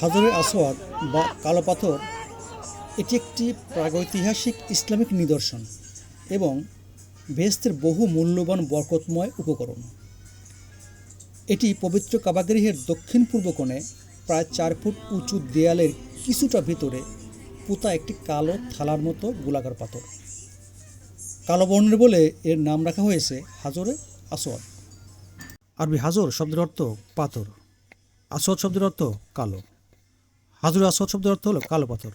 হাজরের আসওয়াদ বা কালো পাথর, এটি একটি প্রাগৈতিহাসিক ইসলামিক নিদর্শন এবং বেহেস্তের বহু মূল্যবান বরকতময় উপকরণ। এটি পবিত্র কাবাগৃহের দক্ষিণ পূর্ব কোণে প্রায় চার ফুট উঁচু দেয়ালের কিছুটা ভিতরে পোতা একটি কালো থালার মতো গোলাকার পাথর। কালো বর্ণের বলে এর নাম রাখা হয়েছে হাজরে আসওয়াদ আরবি হাজর শব্দের অর্থ পাথর। আসওয়াদ শব্দের অর্থ কালো। হাজরে আসওয়াদ শব্দের অর্থ হলো কালো পাথর।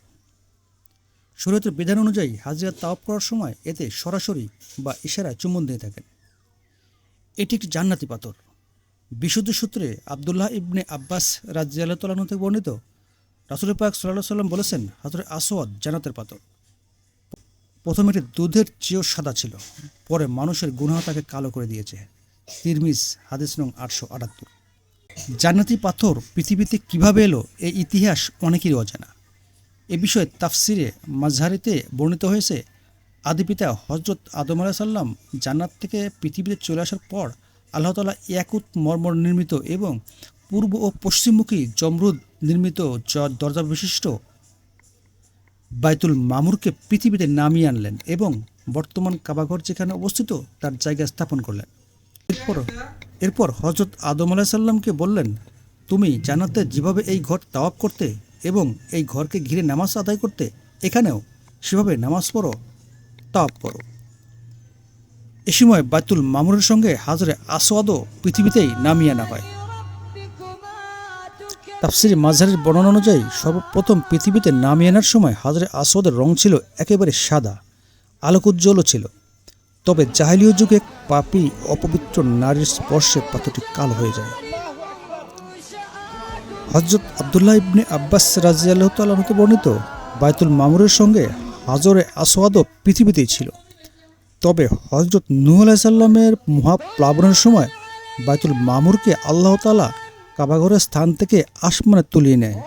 শরীয়তের বিধান অনুযায়ী হাজিরা তাওয়াপ করার সময় এতে সরাসরি বা ইশারায় চুম্বন দিয়ে থাকেন। এটি একটি জান্নাতি পাথর। বিশুদ্ধ সূত্রে আবদুল্লাহ ইবনে আব্বাস রাজিয়াল্লাহ তালাহ থেকে বর্ণিত রাসুল পাক সাল্লাহ সাল্লাম বলেছেন, হাজরে আসওয়াদ জান্নাতের পাথর। প্রথমে এটি দুধের চেয়েও সাদা ছিল, পরে মানুষের গুনাহ তাকে কালো করে দিয়েছে। তিরমিজ, হাদিস নং আটশো আটাত্তর। জান্নাতি পাথর পৃথিবীতে কীভাবে এলো এই ইতিহাস অনেকেরই অজানা। এ বিষয়ে তাফসিরে মাঝহারিতে বর্ণিত হয়েছে আদিপিতা হজরত আদম আলাহ সাল্লাম জান্নাত থেকে পৃথিবীতে চলে আসার পর আল্লাহ তালা মর্মর নির্মিত এবং পূর্ব ও পশ্চিমমুখী জমরুদ নির্মিত দরজা বিশিষ্ট বাইতুল মামুরকে পৃথিবীতে নামিয়ে আনলেন এবং বর্তমান কাবাঘর যেখানে অবস্থিত তার জায়গা স্থাপন করলেন। এরপর এরপর হজরত আদম আলাহ সাল্লামকে বললেন, তুমি জানাতে যেভাবে এই ঘর তাওয়াব করতে এবং এই ঘরকে ঘিরে নামাজ আদায় করতে এখানেও সেভাবে নামাজ পড়ো তাওয়াব করো। এ সময় বাইতুল মামুরের সঙ্গে হাজরে আসওয়াদও পৃথিবীতেই নামিয়ে আনা হয়। তাফসির মাঝারের বর্ণনা অনুযায়ী সর্বপ্রথম পৃথিবীতে নামিয়ে আনার সময় হাজরে আসওয়াদের রং ছিল একেবারে সাদা আলোক উজ্জ্বলও ছিল। তবে জাহিলীয় যুগে পাপী অপবিত্র নারীর স্পর্শে পাথরটি কাল হয়ে যায়। হজরত আবদুল্লাহ ইবনে আব্বাস রাজিয়াল্লাহ তালতে বর্ণিত বায়তুল মামুরের সঙ্গে হাজরে আসওয়াদও পৃথিবীতেই ছিল। তবে হজরত নূহ আলাইসাল্লামের মহাপ্লাবনের সময় বায়তুল মামুরকে আল্লাহ তালা কাবাঘরের স্থান থেকে আসমানে তুলিয়ে নেয়।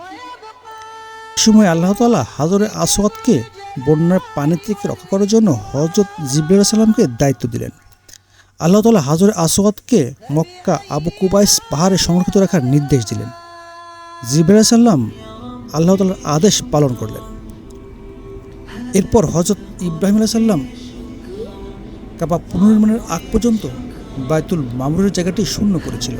সময় আল্লাহ তালা হাজরে আসওয়াদকে বন্যার পানি থেকে রক্ষা করার জন্য হজরত জিব্রাইল সাল্লামকে দায়িত্ব দিলেন। আল্লাহ তালা হাজরে আসওয়াদকে মক্কা আবু কুবাইস পাহাড়ে সংরক্ষিত রাখার নির্দেশ দিলেন। জিব্রাইল সাল্লাম আল্লাহ তালার আদেশ পালন করলেন। এরপর হজরত ইব্রাহিম আলাহ সাল্লাম কাবা পুনর্নির্মাণের আগ পর্যন্ত বায়তুল মামুরের জায়গাটি শূন্য করেছিল।